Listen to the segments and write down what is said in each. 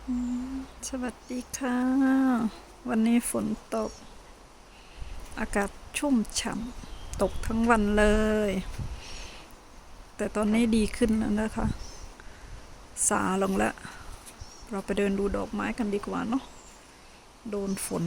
สวัสดีค่ะ วันนี้ฝนตก อากาศชุ่มฉ่ำตกทั้งวันเลย แต่ตอนนี้ดีขึ้นแล้วนะคะ สาลงแล้ว เราไปเดินดูดอกไม้กันดีกว่าเนาะโดนฝน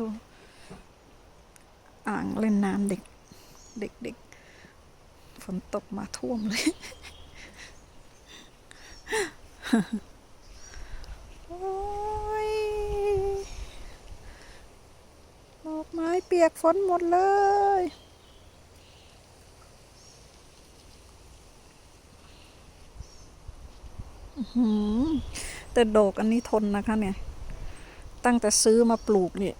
ดูอ่างเล่นน้ำเด็ก เด็กเด็ก ฝนตกมาท่วมเลย โอ้ยดอกไม้เปียกฝนหมดเลยหือแต่ดอกอันนี้ทนนะคะเนี่ย ตั้งแต่ซื้อมาปลูกเนี่ย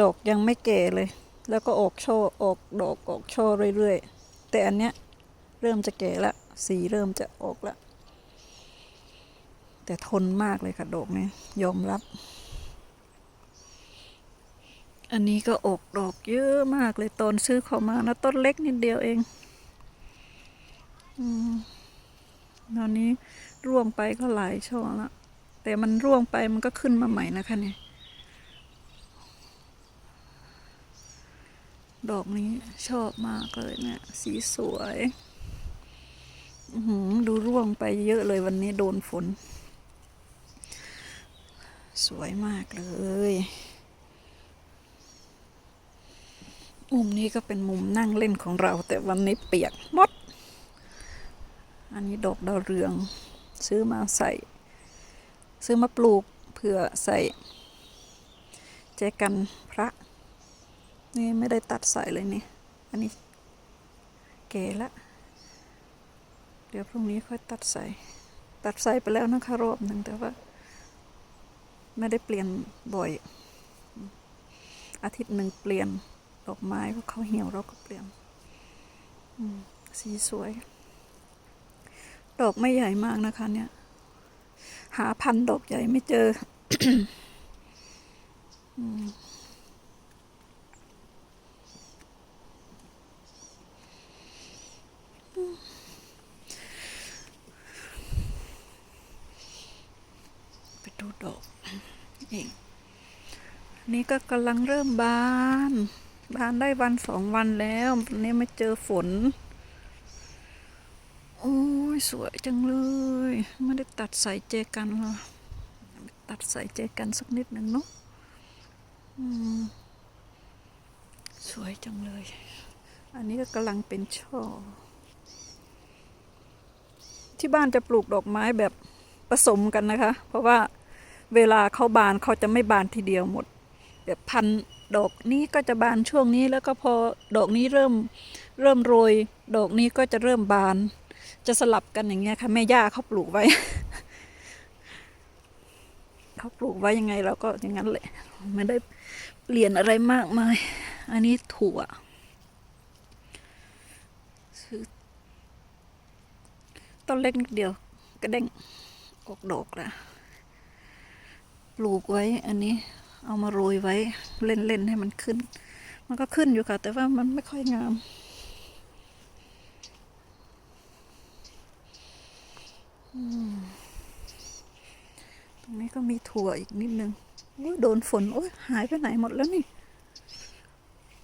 ดอกยังไม่แก่เลย แล้วก็ออกช่อออกดอกออกช่อเรื่อยๆ แต่อันเนี้ยเริ่มจะแก่ละ สีเริ่มจะออกละ แต่ทนมากเลยค่ะดอกนี้ยอมรับ อันนี้ก็ออกดอกเยอะมากเลยตอนซื้อเข้ามานะต้นเล็กนิดเดียวเอง อืมตอนนี้ร่วงไปก็หลายช่อละแต่มันร่วงไปมันก็ขึ้นมาใหม่นะคะเนี่ย ดอกนี้ชอบมากเลยเนี่ยสีสวยหือดูร่วงไปเยอะเลยวันนี้โดนฝน สวยมากเลยมุมนี้ก็เป็นมุมนั่งเล่นของเรา แต่วันนี้เปียกหมด อันนี้ดอกดาวเรือง ซื้อมาใส่ ซื้อมาปลูกเพื่อใส่แจกันพระ นี่ไม่ได้ตัดใส่เลยนี่ อันนี้เก๋ละ เดี๋ยวพรุ่งนี้ค่อยตัดใส่ ตัดใส่ไปแล้วนะคะรอบหนึ่งแต่ว่า ไม่ได้เปลี่ยนบ่อย อาทิตย์หนึ่งเปลี่ยนดอกไม้ก็เขาเหี่ยวเราก็เปลี่ยนสีสวย ดอกไม่ใหญ่มากนะคะ เนี่ย หาพันดอกใหญ่ไม่เจอ อืมไปดูดอกเอง นี่ก็กำลังเริ่มบาน บานได้วันสองวันแล้วนี้ไม่เจอฝน โอ้ยสวยจังเลย ไม่ได้ตัดใส่เจกันเหรอตัดใส่เจกันสักนิดหนึ่งเนาะอืมสวยจังเลย อันนี้ก็กำลังเป็นช่อ ที่บ้านจะปลูกดอกไม้แบบผสมกันนะคะ เพราะว่าเวลาเขาบานเขาจะไม่บานทีเดียวหมด แบบพันดอกนี้ก็จะบานช่วงนี้แล้วก็พอดอกนี้เริ่มเริ่มโรย ดอกนี้ก็จะเริ่มบาน จะสลับกันอย่างเงี้ยค่ะแม่ย่าเขาปลูกไว้เขาปลูกไว้ยังไงเราก็อย่างนั้นแหละไม่ได้เปลี่ยนอะไรมากมาย อันนี้ถั่วซื้อต้นเล็กนิดเดียวกระเด้งออกดอกแล้วปลูกไว้อันนี้ เอามาโรยไว้เล่นๆให้มันขึ้น มันก็ขึ้นอยู่ค่ะ แต่ว่ามันไม่ค่อยงาม ตรงนี้ก็มีถั่วอีกนิดนึงอุ๊ยโดนฝน โอ้ยหายไปไหนหมดแล้วนี่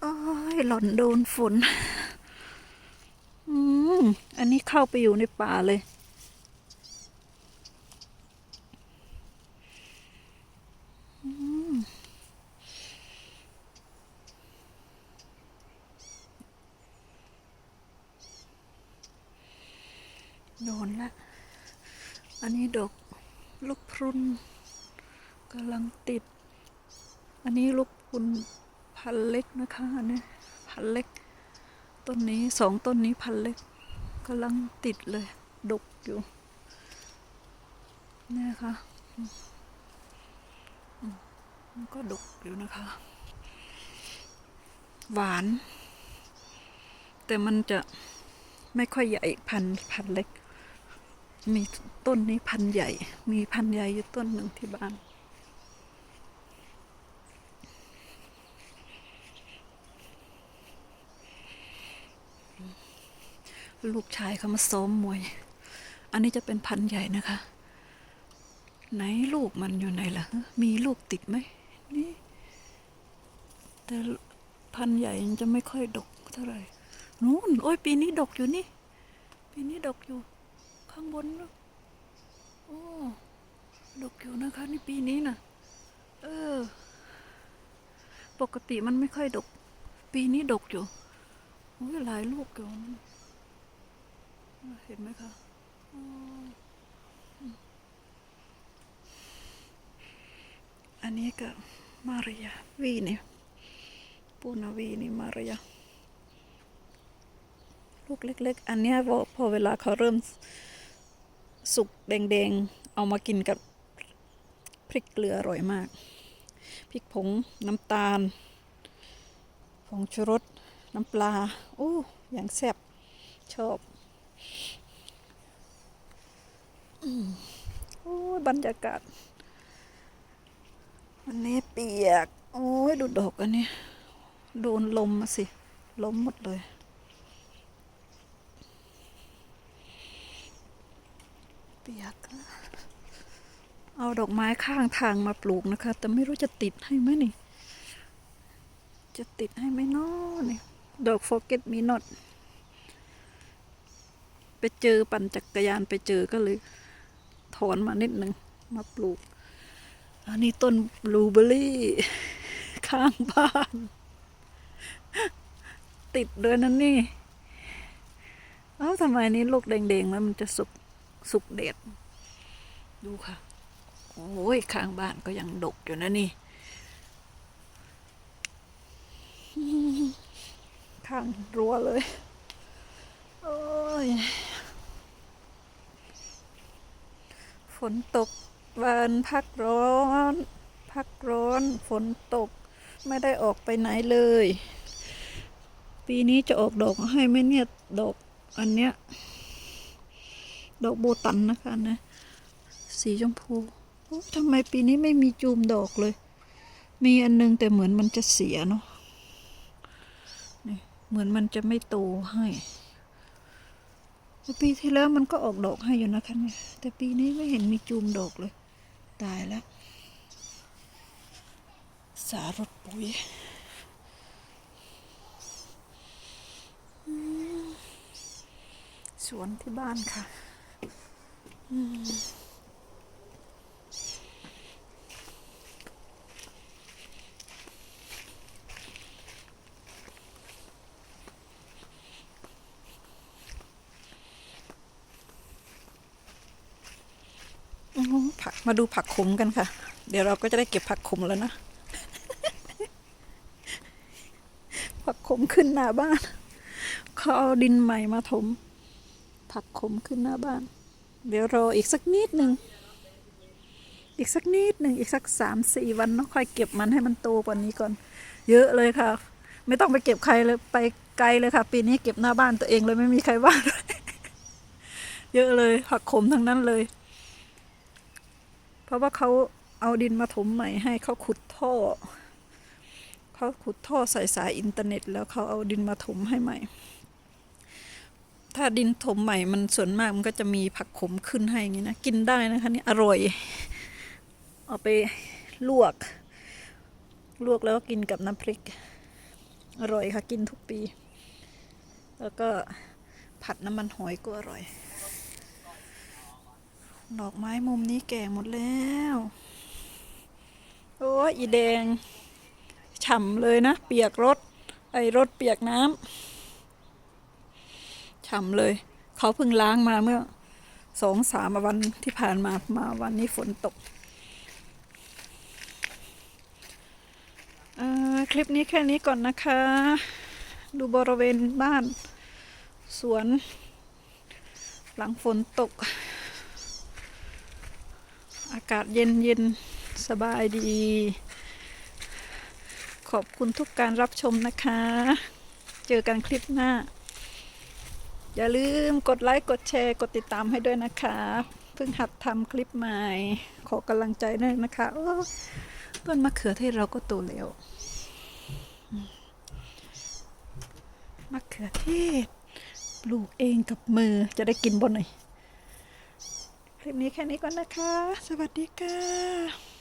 โอ้ยหล่อนโดนฝน อืม อันนี้เข้าไปอยู่ในป่าเลย อืมโดนละ อันนี้ดอก ลูกพรุนกำลังติด อันนี้ลูกพรุนพันเล็กนะคะอันนี้พันเล็ก ต้นนี้สองต้นนี้พันเล็กกำลังติดเลย ดกอยู่เนี่ยค่ะมันก็ดกอยู่นะคะ หวาน แต่มันจะไม่ค่อยใหญ่พันพันเล็ก มีต้นนี้พันใหญ่ มีพันใหญ่อยู่ต้นหนึ่งที่บ้าน ลูกชายเขามาซ้อมมวย อันนี้จะเป็นพันใหญ่นะคะ ไหนลูกมันอยู่ไหนล่ะ มีลูกติดไหมนี่ แต่พันใหญ่มันจะไม่ค่อยดกเท่าไหร่นู่น โอ้ยปีนี้ดกอยู่นี่ ปีนี้ดกอยู่ ข้างบนนะโอ้ดกอยู่นะคะในปีนี้นะเออ ปกติมันไม่ค่อยดก ปีนี้ดกอยู่โอ้ยหลายลูกอยู่เห็นไหมคะอันนี้ก็มาริยาวีนี่ปูนาวีนี่มาริยาลูกเล็ก ๆ อันนี้พอเวลาเขาเริ่ม สุกแดงๆ เอามากินกับพริกเกลืออร่อยมาก พริกผงน้ำตาล ผงชูรส น้ำปลาโอ้อย่างแซ่บชอบอืมโอ้ยบรรยากาศวันนี้เปียก โอ้ยดูดอกอันนี้ โดนลมมาสิล้มหมดเลย เปียกอะเอาดอกไม้ข้างทางมาปลูกนะคะ แต่ไม่รู้จะติดให้ไหมนี่ จะติดให้ไหมนาะนี่ดอก forget me not ไปเจอปั่นจักรยานไปเจอก็เลยถอนมานิดหนึ่งมาปลูก อันนี้ต้นบลูเบอร์รี่ ข้างบ้าน ติดด้วยนั่นนี่ เอ้าทำไมนี้ลูกแดงๆแล้วมันจะสุก สุกเด็ด ดูค่ะ โอ้ย ข้างบ้านก็ยังดกอยู่นะนี่ ข้างรั้วเลย โอ้ย ฝนตกวันพักร้อน พักร้อน ฝนตก ไม่ได้ออกไปไหนเลย ปีนี้จะออกดอกให้ไหมเนี่ย ดอกอันเนี้ย ดอกโบตันนะคะนะ สีชมพูทำไมปีนี้ไม่มีจูมดอกเลย มีอันนึงแต่เหมือนมันจะเสียเนาะนี่เหมือนมันจะไม่โตให้ปีที่แล้วมันก็ออกดอกให้อยู่นะคะเนี่ยแต่ปีนี้ไม่เห็นมีจูมดอกเลย ตายแล้ว สารดปุ๋ยสวนที่บ้านค่ะ ผักมาดูผักขมกันค่ะ เดี๋ยวเราก็จะได้เก็บผักขมแล้วนะ ผักขมขึ้นหน้าบ้านเขาเอาดินใหม่มาถม ผักขมขึ้นหน้าบ้าน เดี๋ยวรออีกสักนิดหนึ่ง อีกสักนิดหนึ่งอีกสักสามสี่วันเนาะค่อยเก็บมันให้มันโตกว่านี้ก่อน เยอะเลยค่ะ ไม่ต้องไปเก็บใครเลยไปไกลเลยค่ะ ปีนี้เก็บหน้าบ้านตัวเองเลยไม่มีใครว่าด้วยเยอะเลยผักขมทั้งนั้นเลย เพราะว่าเขาเอาดินมาถมใหม่ให้เขาขุดท่อเขาขุดท่อใส่สายอินเทอร์เน็ต แล้วเขาเอาดินมาถมให้ใหม่ ถ้าดินถมใหม่มันส่วนมากมันก็จะมีผักขมขึ้นให้อย่างนี้นะ กินได้นะคะนี่อร่อย เอาไปลวก ลวกแล้วก็กินกับน้ำพริก อร่อยค่ะกินทุกปี แล้วก็ผัดน้ำมันหอยก็อร่อย ดอกไม้มุมนี้แก่หมดแล้ว โอ้ยอีแดง ฉ่ำเลยนะ เปียกรถ ไอรถเปียกน้ำ ฉ่ำเลย เขาเพิ่งล้างมาเมื่อสองสามวันที่ผ่านมามาวันนี้ฝนตกคลิปนี้แค่นี้ก่อนนะคะ ดูบริเวณบ้าน สวน หลังฝนตก อากาศเย็นเย็นสบายดี ขอบคุณทุกการรับชมนะคะ เจอกันคลิปหน้า อย่าลืมกดไลค์กดแชร์กดติดตามให้ด้วยนะคะเพิ่งหัดทำคลิปใหม่ ขอกำลังใจด้วยนะคะโอ้ต้นมะเขือเทศเราก็โตแล้วมมะเขือเทศปลูกเองกับมือจะได้กินบนหน่อยคลิปนี้แค่นี้ก่อนนะคะ สวัสดีค่ะ